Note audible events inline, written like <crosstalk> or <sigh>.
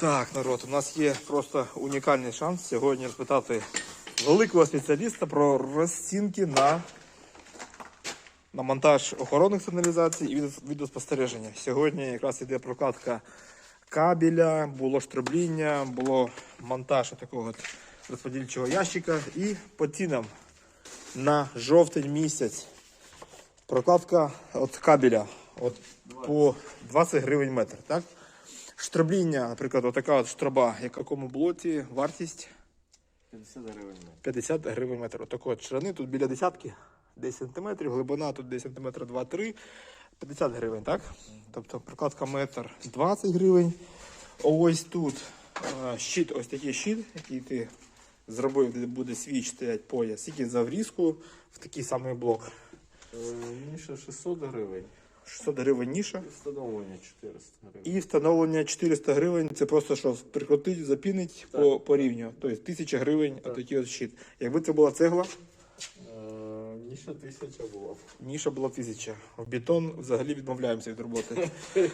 Так, народ, у нас є просто унікальний шанс сьогодні розпитати великого спеціаліста про розцінки на, на монтаж охоронних сигналізацій і відеоспостереження. Сьогодні якраз іде прокладка кабеля, було штрабління, було монтаж такого розподільчого ящика і по цінам на жовтень місяць. Прокладка от кабеля от по 20 гривень метр. Так? Штрабління, наприклад, отака от штраба, в якому блоці вартість 50 гривень. 50 гривень метр. Отакої от ширини, тут біля десятки, 10 см, глибина тут десь сантиметра 2-3, 50 гривень, так? Тобто прокладка метр 20 гривень. Ось тут е, щит, ось такий щит, який ти зробив, де буде свіч стоять пояс, тільки за врізку в такий самий блок. Ніша 600 гривень. 600 гривень ніша. І встановлення 400 гривень. І встановлення 400 гривень це просто що прикрутить, запінить по, по рівню. Тобто 1000 гривень отакий от щит. Якби це була цегла, Е, Ніша 1000 була. ніша була 1000. В бетон взагалі відмовляємося від роботи. <laughs>